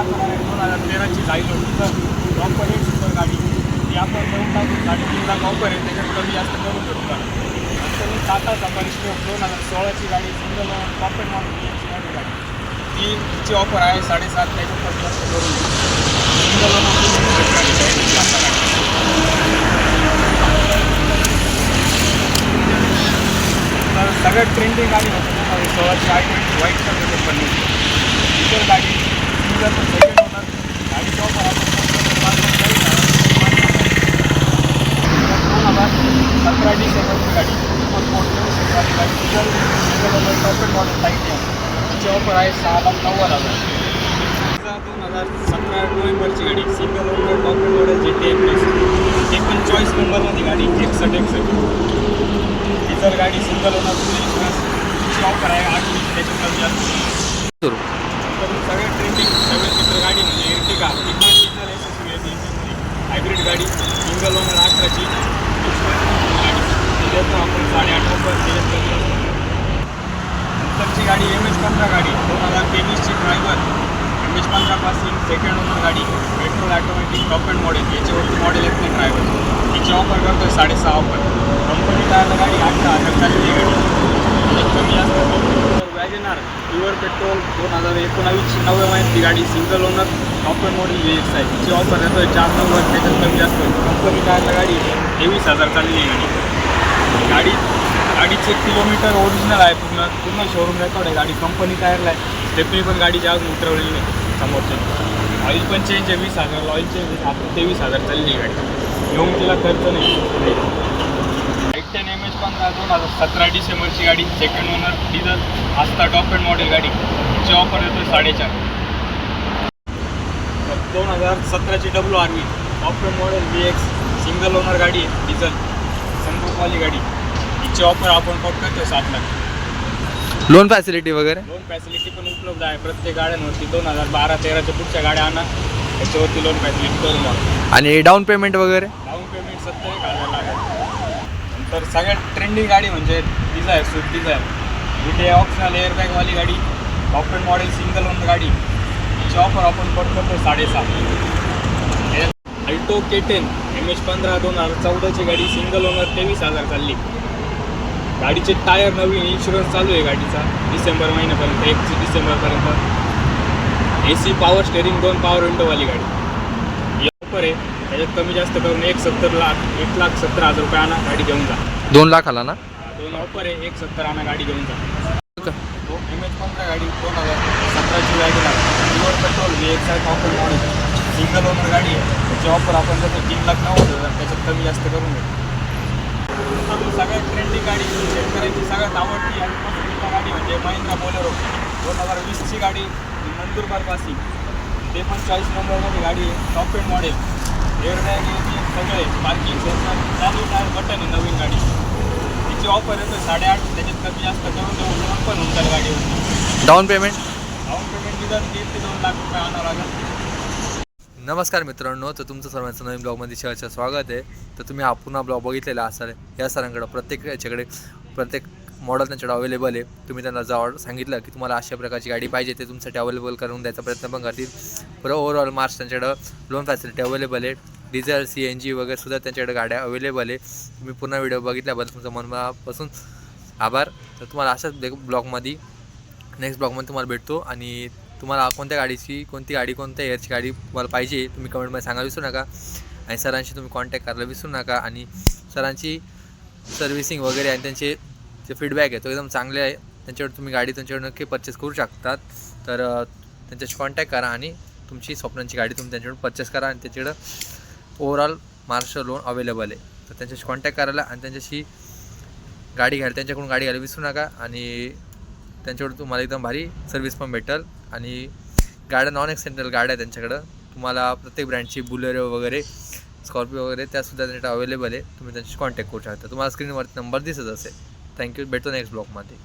अकरा दोन हजार तेराची जाईल ऑफर एक सुपर गाडी. ती आपण देऊन टाकू. साडेतीन लाख ऑफर आहे त्याच्यात कमी जास्त करून घेऊ का नंतर मी टाटा सफारी दोन हजार सोळाची गाडी सिंगल टॉपेड मारून याची गाडी गाडी ती तिची ऑफर आहे साडेसात त्याच्यात कमी जास्त करून सिंगल सगळ्यात ट्रेंडिंग गाडी होती सोळाची. आय ट्वेंटी व्हाईट कलर पण इतर गाडी. गाडी diesel single owner topped model tight आहे तिची ऑफर आहे सहा लाख नव्वद हजार दोन हजार सतरा नोव्हेंबरची गाडी single owner model J T M ते पण नंबरमध्ये गाडी एकसठ एकसठ डिझेल गाडी सिंगल ओनर तिची ऑफर आहे आठ वीस त्याच्यात कमी जास्त सुरू तर सगळे ट्रेंडिंग सेवन सीटर गाडी म्हणजे एर्टिगा ती पण डिझेल एस एस येते हायब्रिड गाडी सिंगल ओनर अठराची गाडी त्याच्यात आपण साडेआठ ऑफर त्याच्यात कमी जास्त नंतरची गाडी एम एच पंधरा गाडी दोन हजार तेवीसची ड्रायव्हर एम एच पंधरापासून सेकंड ओनर गाडी petrol automatic top end model याच्यावरती मॉडेल येत नाही ड्रायव्हर तिची ऑफर करतोय साडेसहा ऑफर कंपनी टायरला गाडी आठ हजार चालली गाडी. कमी जास्त वॅगनार प्युअर पेट्रोल दोन हजार एकोणावीसची नव्या महिन्याची गाडी single owner top end model V X आहे तिची ऑफर आहे चार नव्वद त्याच्यात कमी जास्त कंपनी टायरला गाडी तेवीस हजार चालली गाडी. गाडी गाडीचे किलोमीटर ओरिजिनल आहे पूर्ण. पूर्ण शोरूम रेकॉर्ड आहे. गाडी कंपनी टायरला आहे. स्टेपनी पण गाडीची अजून उतरवलेली नाही समोरच्या. ऑइल पण चेंज आहे वीस हजार ऑइल चेंज आपण तेवीस हजार चालली आहे गाडी. घेऊन तिला खर्च नाही. टेन एम एच पंधरा दोन हजार सतरा डिसेंबरची गाडी. सेकंड ओनर डिझल आस्ता टॉप अँड मॉडेल गाडी. तिची ऑफर येतो साडेचार. दोन हजार सतराची W R V top model B X single owner गाडी आहे डिझल सनरूफवाली गाडी. तिची ऑफर आपण फक्त करतो सात लाख. लोन फॅसिलिटी वगैरे? लोन फॅसिलिटी पण उपलब्ध आहे. प्रत्येक गाड्यांवरती दोन हजार बारा तेराच्या पुढच्या गाड्या आणा. त्याच्यावरती लोन फॅसिलिटी करून द्या आणि डाऊन पेमेंट वगैरे? डाऊन पेमेंट सत्तर एक हजार लागेल. नंतर सगळ्यात ट्रेंडिंग गाडी म्हणजे डिझायर स्विफ्ट डिझायर जिथे ऑप्शनल एअरबॅगवाली गाडी अँड मॉडेल सिंगल ओन गाडी. तिची ऑफर आपण करतो साडेसात. Alto K ten M H पंधरा दोन हजार चौदाची गाडी सिंगल ओनर तेवीस हजार चालली. गाडीचे टायर नवीन इन्शुरन्स चालू आहे गाडीचा डिसेंबर महिन्यापर्यंत एक डिसेंबरपर्यंत. ए सी पॉवर स्टेअरिंग दोन पॉवर विंडोवाली गाडी. ऑफर आहे. त्याच्यात कमी जास्त करून एक सत्तर लाख एक लाख सत्तर हजार रुपये आणा गाडी घेऊन जा. दोन लाख आला ना? दोन ऑफर आहे. एक सत्तर आणा गाडी घेऊन जा. हो एम एच पंधरा गाडी दोन हजार सतराची गाडी प्युअर पेट्रोल व्ही एक्स आहे ऑफर मॉडेल सिंगल ओनर गाडी आहे. त्याची ऑफर आपण देतो तीन लाख नव्वद हजार त्याच्यात कमी जास्त करून घेतो. तर सगळ्यात ट्रेंडिंग गाडी शेतकऱ्यांची सगळ्यात आवडती आणि पसंतीची गाडी म्हणजे महिंद्रा बोलेरो. दोन हजार वीसची गाडी नंदुरबार पासिंग ते पण चाळीस नंबरमध्ये गाडी आहे. टॉप एंड मॉडेल एअरबॅग सगळे पार्किंग सेन्सर चालू टायर बटन आहे नवीन गाडी. तिची ऑफर येतो साडेआठ त्याच्यात कमी जास्त करून देऊ लोन पण होऊन जाईल गाडीवर. डाऊन पेमेंट डाऊन पेमेंट निदान दीड ते दोन लाख रुपये आणावं लागेल. नमस्कार मित्रांनो तर तुमचं सर्वांचं नवीन ब्लॉगमध्ये शेअरचं स्वागत आहे. तर तुम्ही हा पुन्हा ब्लॉग बघितलेला असाल या सरांकडं प्रत्येक याच्याकडे प्रत्येक मॉडेल त्यांच्याकडे अवेलेबल आहे. तुम्ही त्यांना जवळ सांगितलं की तुम्हाला अशा प्रकारची गाडी पाहिजे ते तुमच्यासाठी अवेलेबल करून द्यायचा प्रयत्न पण करतील. बरं ओव्हरऑल मार्च त्यांच्याकडं लोन फॅसिलिटी अवेलेबल आहे. डिझेल सी एन जी वगैरे सुद्धा त्यांच्याकडे गाड्या अवेलेबल आहे. तुम्ही पुन्हा व्हिडिओ बघितल्याबद्दल तुमचं मनापासून आभार. तर तुम्हाला अशाच ब्लॉगमध्ये नेक्स्ट ब्लॉगमध्ये तुम्हाला भेटतो आणि तुम्हाला कोणत्या गाडीची कोणती गाडी कोणत्या एअरची गाडी तुम्हाला पाहिजे तुम्ही कमेंटमध्ये सांगायला विसरू नका. आणि सरांशी तुम्ही कॉन्टॅक्ट करायला विसरू नका. आणि सरांची सर्व्हिसिंग वगैरे आणि त्यांचे जे फीडबॅक आहे तो एकदम चांगले आहे. त्यांच्याकडे तुम्ही गाडी त्यांच्याकडे नक्की परचेस करू शकतात. तर त्यांच्याशी कॉन्टॅक्ट करा आणि तुमची स्वप्नांची गाडी तुम्ही त्यांच्याकडून परचेस करा. आणि त्याच्याकडं ओव्हरऑल महाराष्ट्र लोन अवेलेबल आहे. तर त्यांच्याशी कॉन्टॅक्ट करायला आणि त्यांच्याशी गाडी घ्यायला त्यांच्याकडून गाडी घ्यायला विसरू नका. आणि त्यांच्याकडून तुम्हाला एकदम भारी सर्व्हिस पण भेटेल. आणि गाड्या नॉन एक्सेंट्रल गाड्या आहे त्यांच्याकडं. तुम्हाला प्रत्येक ब्रँडची बुलेरो वगैरे स्कॉर्पिओ वगैरे त्यासुद्धा त्यांच्याकडे अवेलेबल आहे. तुम्ही त्यांच्याशी कॉन्टॅक्ट करू शकता. तुम्हाला स्क्रीनवरती नंबर दिसत असेल. थँक्यू भेटतो नेक्स्ट ब्लॉकमध्ये